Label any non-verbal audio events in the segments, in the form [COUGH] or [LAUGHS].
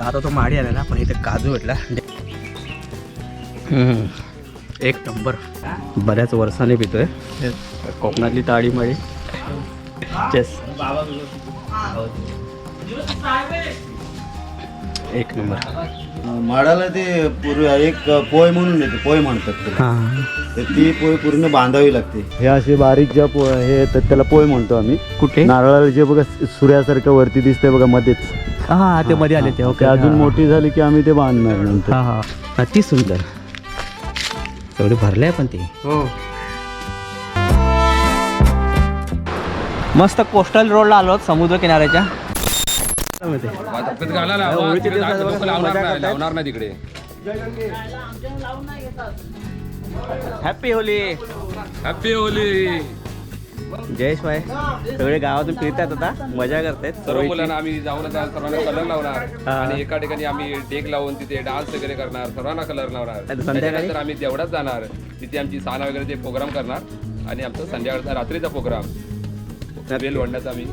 जात होतो माडी आलेला पण इथे काजू भेटला. हम्म. एक नंबर. बऱ्याच वर्षाने पितोय. कोकणातली ताळी मळी चेस एक नंबर. माडाला ते पूर्वी एक पोय म्हणून येते पोय म्हणतात. हां. तर ती पोय पूर्ण बांधावी लागते. हे असे बारीक ज्या पोय हे येतात त्याला पोय म्हणतो आम्ही. कुठे? नारळाला जे बघा सूर्यासारखं वरती दिसतंय बघा मध्येच. हां ते मध्ये आले ते ओके. अजून मोठी झाली की आम्ही ते बांधणार नंतर. हां हां. अति सुंदर. एवढी भरले आहे पण ती. हो. मस्त कोस्टल रोडला आलो समुद्र किनाऱ्याच्या. लावणार नाही तिकडे. हॅपी होली हॅपी होली जयेश भाई सगळे गावातून फिरतात आता. मजा करतायत. सर्व मुलांना आम्ही जाऊन आता सर्वांना कलर लावणार. आणि एका ठिकाणी आम्ही डेक लावून तिथे डान्स वगैरे करणार. सर्वांना कलर लावणार? त्याच्यानंतर आम्ही देवळात जाणार. तिथे आमची साना वगैरे ते प्रोग्राम करणार. आणि आमचा संध्याकाळचा रात्रीचा प्रोग्राम वेल वडण्याचा आम्ही.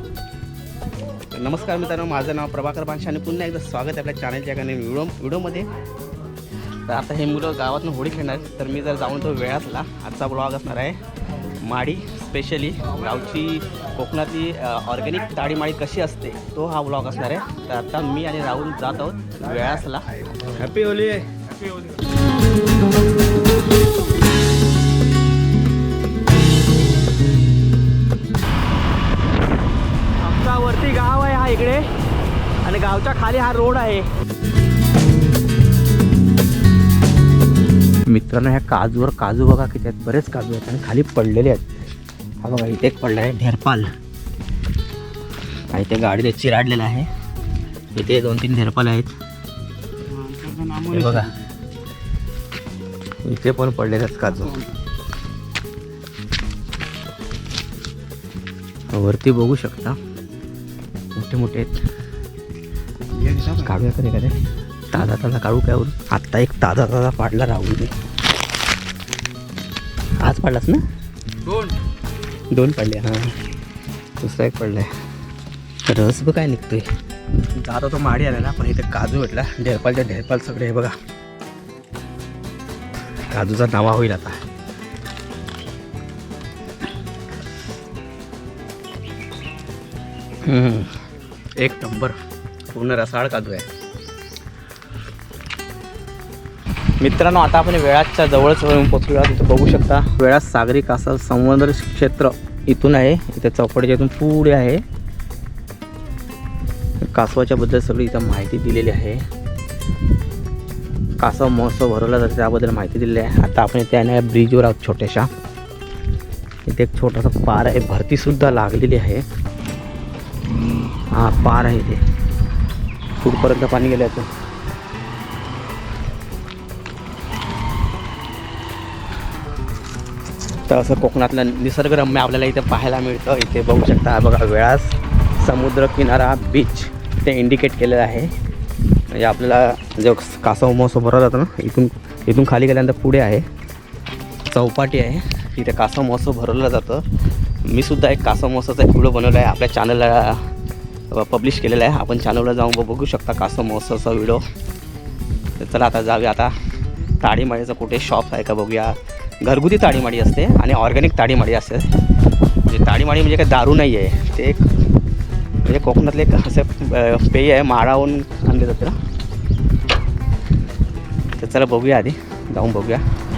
नमस्कार मित्रांनो माझं नाव प्रभाकर बांशे आणि पुन्हा एकदा स्वागत आहे आपल्या चॅनलच्या एका व्हिडिओ व्हिडिओमध्ये तर आता हे मुलं गावातून होळी खेळणार. तर मी जर जाऊन तो वेळातला आजचा ब्लॉग असणार आहे. माडी स्पेशली गावची कोकणातली ऑर्गॅनिक ताडी माळी कशी असते तो हा ब्लॉग असणार आहे. तर आता मी आणि राहुल जात आहोत वेळासला. हॅपी होली आमचा वरती गाव आहे हा इकडे. आणि गावच्या खाली हा रोड आहे. मित्रांनो ह्या काजूवर काजू बघा किती आहेत. बरेच काजू आहेत आणि खाली पडलेले आहेत. हा बघा इथे एक पडला आहे ढेरपाल. आणि इथे गाडीत चिराडलेला आहे. इथे दोन तीन ढेरपाल आहेत. हे बघा. इथे पण पडलेले आहेत काजू. वरती बघू शकता. मोठे मोठे आहेत. काढूया का कधी ताजा ताजा काढू काय आत्ता एक ताजा ताजा पाडला राहुल आज पाडलास ना? दोन. दोन पडले हां. दुसरा एक पडलाय. रस बघ काय निघतोय. जात होतो माडी आलेला पण इथे काजू भेटला. ढेरपालच्या ढेरपाल सगळे हे बघा. काजूचा नावा होईल आता. एक नंबर. पूर्ण रसाळ काजू आहे. मित्रांनो आता आपण वेळाच्या जवळच पोचलो आहोत. तिथं बघू शकता वेळात सागरी कासा संवर्धन क्षेत्र इथून आहे. इथे चौपडीच्या इथून पुढे आहे. कासवाच्या बद्दल सगळी इथं माहिती दिलेली आहे. कासव महोत्सव भरवला जातो त्याबद्दल माहिती दिलेली आहे. आता आपण इथे आहे ब्रिजवर आहोत छोट्याशा. इथे एक छोटासा पार आहे भरतीसुद्धा लागलेली आहे. हा पार आहे इथे. पुढपर्यंत पाणी गेलं याचं तर असं कोकणातलं निसर्गरम्य आपल्याला इथे पाहायला मिळतं. इथे बघू शकता बघा वेळास. समुद्र किनारा बीच ते इंडिकेट केलेलं आहे. म्हणजे आपल्याला जो कासव महोत्सव भरवला जातो ना इथून इथून खाली गेल्यानंतर पुढे आहे. चौपाटी आहे. इथे कासव महोत्सव भरवलं जातं. मी सुद्धा एक कासव महोत्सवचा एक व्हिडिओ बनवला आहे. आपल्या चॅनलला पब्लिश केलेला आहे. आपण चॅनलला जाऊन बघू शकता कासव महोत्सवचा व्हिडिओ. चला आता जाऊया आता. ताडीमाळीचं कुठे शॉप आहे का बघूया. घरगुती ताडीमाळी असते आणि ऑर्गॅनिक ताडीमाळी असते. म्हणजे ताडीमाळी म्हणजे काही दारू नाही आहे ते एक म्हणजे कोकणातले एक असं पेय आहे माळावून आणले जाते ना. तर चला बघूया आधी जाऊन बघूया.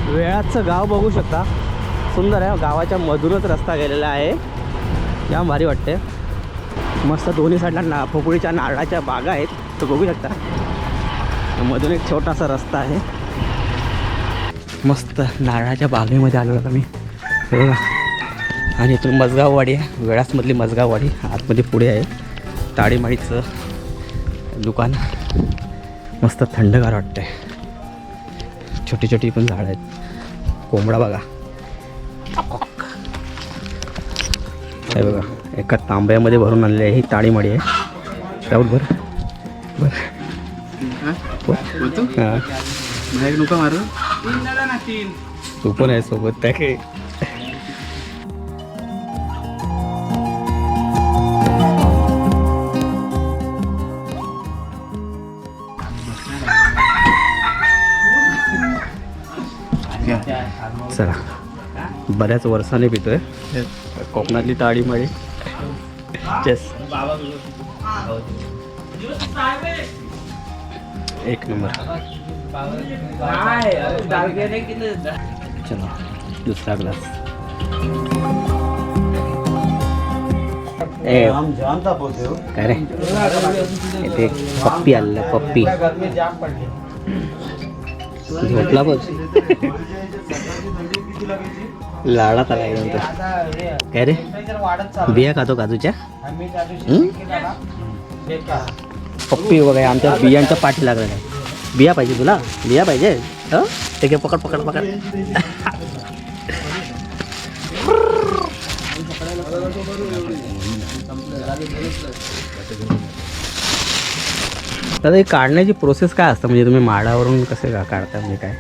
वेळाचं गाव बघू शकता. सुंदर आहे. गावाच्या मधूनच रस्ता गेलेला आहे. या भारी वाटते मस्त दोन्ही साईडला ना पोपळीच्या नारळाच्या बागा आहेत. तर बघू शकता. मधून एक छोटासा रस्ता आहे. मस्त नारळाच्या बागेमध्ये आलो आता मी. हे बघा. आणि इथून मजगाववाडी आहे. वेळासमधली मजगाववाडी. आतमध्ये पुढे आहे. ताडीमाळीचं दुकान. मस्त थंडगार वाटतंय. छोटी छोटी पण झाडं आहेत. कोंबडा बघा. हे बघा. एका तांब्यामध्ये भरून आणलेली आहे. ही ताडीमाळी आहे. राहुल बर. बर. हां? नुका मारू. तू पण आहे सोबत त्या चला. बऱ्याच वर्षाने पितोय. कोकणातली ताडी माळी. चेस एक नंबर. चला दुसरा ग्लास ए हो. काय रे? इथे पप्पी आलेलं पप्पी. झोपला बघ लाडात आला एकदम तो. काय रे? बिया खातो काजूच्या हं? पप्पी वगैरे आमच्या बियांच्या पाठी लागलं नाही. बिया पाहिजे तुला? बिया पाहिजे? हं? ते घे पकड पकड पकड. दादा हे काढण्याची प्रोसेस काय असतं? म्हणजे तुम्ही माडावरून कसे का काढता? म्हणजे काय?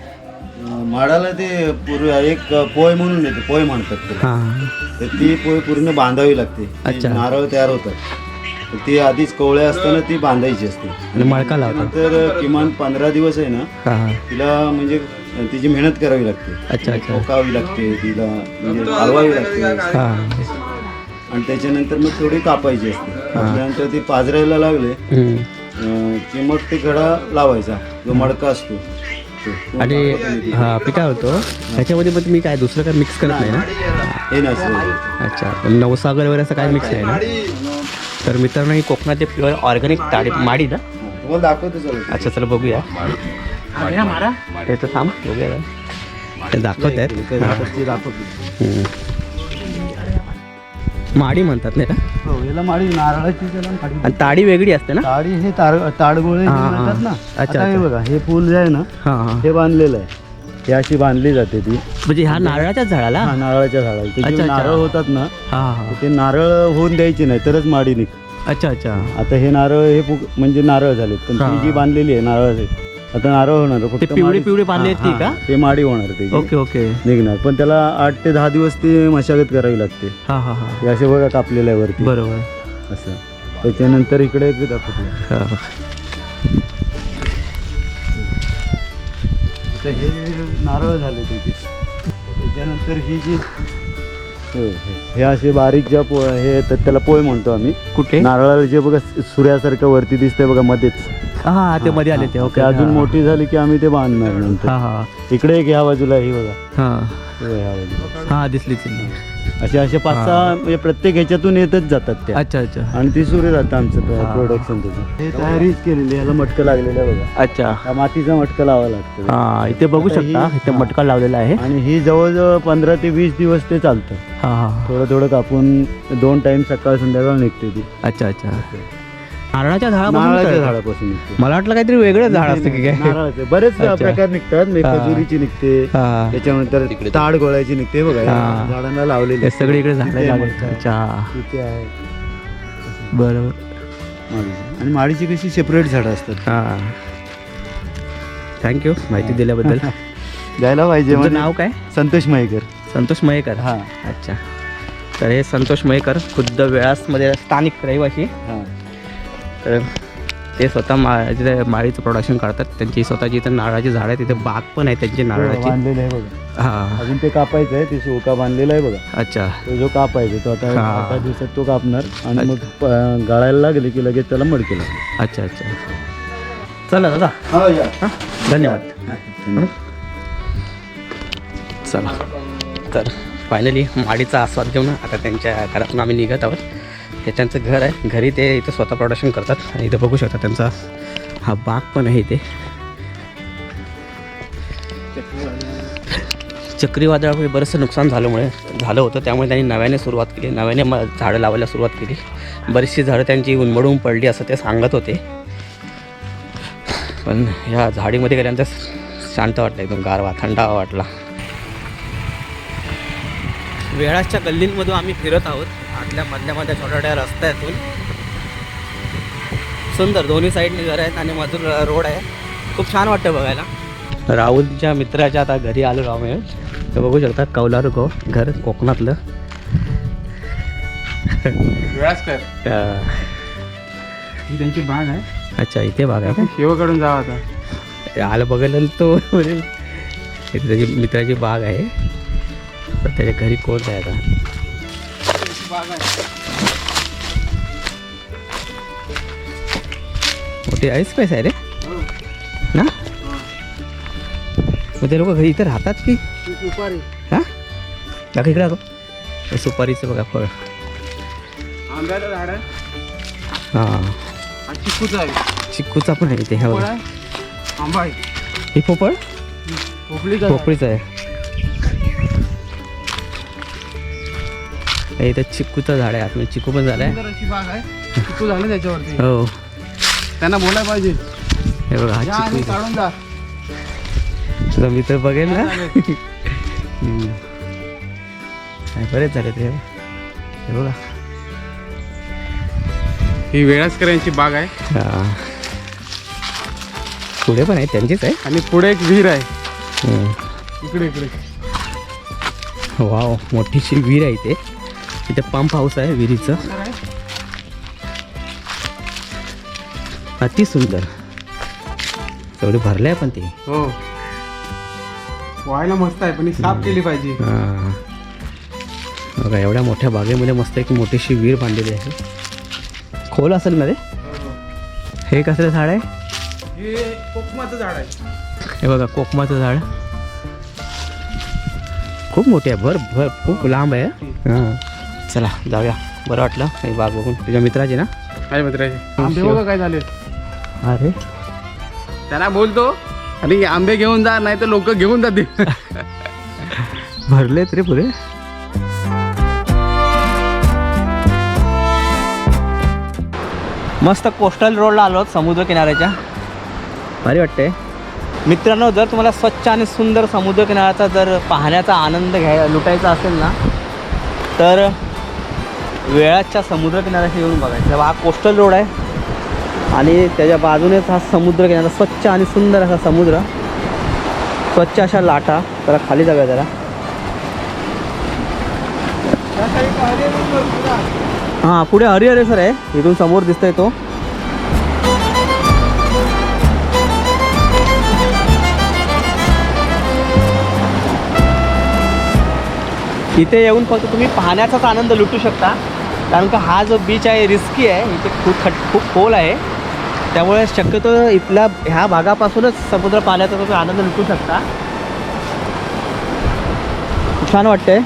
माडाला ते पूर्वी एक पोय म्हणून येते पोय म्हणतात त्याला हां. तर ती पोय पूर्ण बांधावी लागते. अच्छा. नारळ तयार होतात. ती आधीच कवळ्या असताना ती बांधायची असते. आणि मळका लावतात. नंतर किमान पंधरा दिवस आहे ना हां हां. तिला म्हणजे तिची मेहनत करावी लागते. अच्छा अच्छा. लागते तिला म्हणजे हलवावी लागते. हां. आणि त्याच्यानंतर मग थोडी कापायची असते. कापल्यानंतर ती पाजरायला लागले हम्म. अं, की मग ते घडा लावायचा जो मडका असतो. तो. आणि. हा मी काय होतो ह्याच्यामध्ये पण तुम्ही काय दुसरं काय मिक्स करत नाही ना? हे नसतं अच्छा पण नवसागर वगैरे असं काय मिक्स नाही ना? तर मित्रांनो ही कोकणातले प्युअर ऑर्गॅनिक ताडी माडी ना? तुम्हाला दाखवतो चला अच्छा चला बघूया. ते तर थांब बघूया. ते दाखवत आहेत. हा. माडी म्हणतात नाही का? हो याला माडी नारळाची आणि ताडी वेगळी असते ना? ताडी हे ताड ताडगोळे ना. अच्छा, हे. बघा हे फूल जे आहे ना हां हां. हे बांधलेलं आहे. हे अशी बांधली जाते ती. म्हणजे ह्या नारळाच्याच झाडाला? हा, नारळाच्या झाडाला. ते अच्छा, जे अच्छा. नारळ होतात ना हां हां. ते नारळ होऊन द्यायचे नाही तरच माडी निघ अच्छा अच्छा. आता हे नारळ हे फुग- म्हणजे नारळ झाले पण हा. ती जी बांधलेली आहे नारळ आता नारळ होणार फक्त ते पिवळे माडी- पिवळे बांधले आहेत ती हा, का? हा. ते माडी होणार ते. Okay okay. निघणार. पण त्याला आठ ते दहा दिवस ती मशागत करावी लागते. हां हां हां. हे असे बघा कापलेलं आहे वरती. बरोबर. असं. त्याच्यानंतर इकडे एक दाखवतो. हां. तर हे नारळ झाले त्याचे. त्याच्यानंतर ही जी हो, हे- हे असे बारीक ज्या पो हे येतात त्याला पोय म्हणतो आम्ही. कुठे? नारळाला जे बघा सूर्यासारखं वरती दिसतंय बघा मध्येच. हा ते मध्ये आले ते ओके. अजून मोठी झाली की आम्ही ते बांधणार नंतर. हा हा. इकडे एक ह्या बाजूला ही बघा. हा. हे ह्या बाजूला. हा दिसली दिसली. असे असे पाच सहा म्हणजे प्रत्येक ह्याच्यातून येतच जातात त्या. अच्छा अच्छा. आणि ती सुरू राहतं आमचं. प्रोडक्शन त्याचं हे तयारीच केलेली ह्याला मटकं लागलेलं आहे बघा. अच्छा. हा मातीचा मटका लावा लागतो. हा इथे बघू आता शकता इथे. मटका लावलेला आहे. आणि ही जवळजवळ पंधरा ते वीस दिवस ते चालतं. हा हा थोडं थोडं कापून दोन टाइम सकाळ संध्याकाळ निघते ती. अच्छा अच्छा. नारळाच्या झाडापासून नारळाच्या. झाडापासून निघते मला वाटलं काहीतरी वेगळं झाड असतं की काय? नारळाचे. बरेच अच्छा. प्रकार निघतात. म्हणजे हा. खजुरीची निघते. हा. त्याच्यानंतर ताड गोळ्याची निघते बघा. या हा. झाडांना लावलेली हे सगळे इकडे झाडं तिथे आहे. अच्छा. तिथे आहे. बरोबर. आणि माडीची कशी सेपरेट झाडं असतात. हा. थँक्यू माहिती दिल्याबद्दल. [LAUGHS] द्यायला पाहिजे तुमचं म्हणजे नाव काय? संतोष मयेकर. संतोष मयेकर? हा. अच्छा. तर हे संतोष मयेकर खुद्द वेळासमध्ये स्थानिक रहिवाशी. हा. तर ते स्वतः मा जिथे माळीचं प्रोडक्शन करतात त्यांची स्वतःची इथं नारळाची झाडं आहेत तिथे बाग पण आहे त्यांची नारळाची. बांधलेलं आहे बघा. हां. अजून ते कापायचं आहे ते सोका बांधलेला आहे बघा. अच्छा. तो जो कापायचा तो आता हा. एका दिवसात तो कापणार आणि मग प- गाळायला लागले की लगेच त्याला मडके लागले. अच्छा अच्छा. चला दादा. हां धन्यवाद. चला. तर फायनली माडीचा आस्वाद घेऊन आता त्यांच्या घरातून आम्ही निघत आहोत. हे त्यांचं घर आहे. घरी ते इथं स्वतः प्रोडक्शन करतात. आणि इथं बघू शकता त्यांचा हा बाग पण आहे इथे. चक्रीवादळामुळे बरंचसं नुकसान झाल्यामुळे झालं होतं. त्यामुळे त्यांनी नव्याने सुरुवात केली. नव्याने मग झाडं लावायला सुरुवात केली. बरीचशी झाडं त्यांची उन्मडून पडली असं ते सांगत होते. पण ह्या झाडीमध्ये गेल्यानंतर शांत वाटलं एकदम. गारवा थंडावा वाटला. वेळाच्या गल्लींमधून आम्ही फिरत आहोत. आतल्या मधल्यामध्ये छोट्या छोट्या रस्त्यातून. सुंदर दोन्ही साईडने घर आहेत आणि मधून रोड आहे. खूप छान वाटतं बघायला. राहुलच्या मित्राच्या आता घरी आलो राहू मिळेल तर बघू शकता कौलारू गो घर कोकणातलं. ही. त्यांची बाग आहे. अच्छा इथे बाग आहे का? शेवकडून जावा आता. आलं बघायला तो [LAUGHS] त्याची मित्राची बाग आहे. तर त्याच्या घरी कोण आहे आता? मोठी आईस पैसा आहे रे. ना? मग ते लोक घरी इथे राहतात की? सुपारी हां? दाखव इकडे हे सुपारीचं बघा फळ. आंब्याचं झाड हां. चिकूचा आहे चिक्कूचा पण आहे. इथे ह्या बघा. आंबा आहे. ही पोपळ? पोपळीचं आहे. इथं चिक्कूचं झाड आहे आतमध्ये. चिक्कू पण झाड आहे सुंदर अशी बाग आहे. चिकू झालं त्याच्यावरती. हो. त्यांना बोलायला पाहिजे. हे बघा हा या आणि चिक्कू काढून जा. तुझा मित्र बघेल ना. हम्म. बरेच झाले ते हे बघा. ही वेळासकरांची बाग आहे. हा. पुढे पण आहे त्यांचीच आहे. आणि पुढे एक विहीर आहे. हम्म. इकडे इकडे. वाव मोठीशी विहीर आहे इथे. इथे पंप हाऊस आहे विहिरीचं. अति सुंदर. तेवढी भरले आहे पण ती. हो. व्हायला मस्त आहे पण ही साफ केली पाहिजे. हा. बघा एवढ्या मोठ्या बागेमध्ये मस्त एक मोठीशी विहीर बांधलेली आहे. खोल असेल ना रे? हे कसलं झाड आहे? हे कोकमाचं झाड आहे. हे बघा कोकमाचं झाड. खूप मोठी आहे भर भर खूप लांब आहे. हां. चला जाऊया. बरं वाटलं. हे बाग बघून. तुझ्या मित्राची ना? काय मित्राचे. आंबे बघा काय झाले. अरे. त्यांना बोलतो आणि आंबे घेऊन जा नाही तर लोक घेऊन जातील. भरलेत रे पुरे. मस्त कोस्टल रोडला आलो समुद्र किनाऱ्याच्या. भारी वाटते मित्रांनो जर तुम्हाला स्वच्छ आणि सुंदर समुद्र किनाऱ्याचा जर पाहण्याचा आनंद घ्याय लुटायचा असेल ना तर वेळाच्या समुद्रकिनाऱ्याशी येऊन बघायचं. हा कोस्टल रोड आहे. आणि त्याच्या बाजूनेच हा समुद्र किनारा स्वच्छ आणि सुंदर असा समुद्र. स्वच्छ अशा लाटा. जरा खाली जाऊया जरा. हां पुढे हरिहरेश्वर आहे. इथून समोर दिसतोय तो. इथे येऊन फक्त तुम्ही पाहण्याचाच आनंद लुटू शकता. कारण का हा जो बीच आहे रिस्की आहे. इथे खूप खट खूप खोल आहे. त्यामुळे शक्यतो इथल्या ह्या भागापासूनच समुद्र पाण्याचा तुम्ही आनंद लुटू शकता. छान वाटतंय.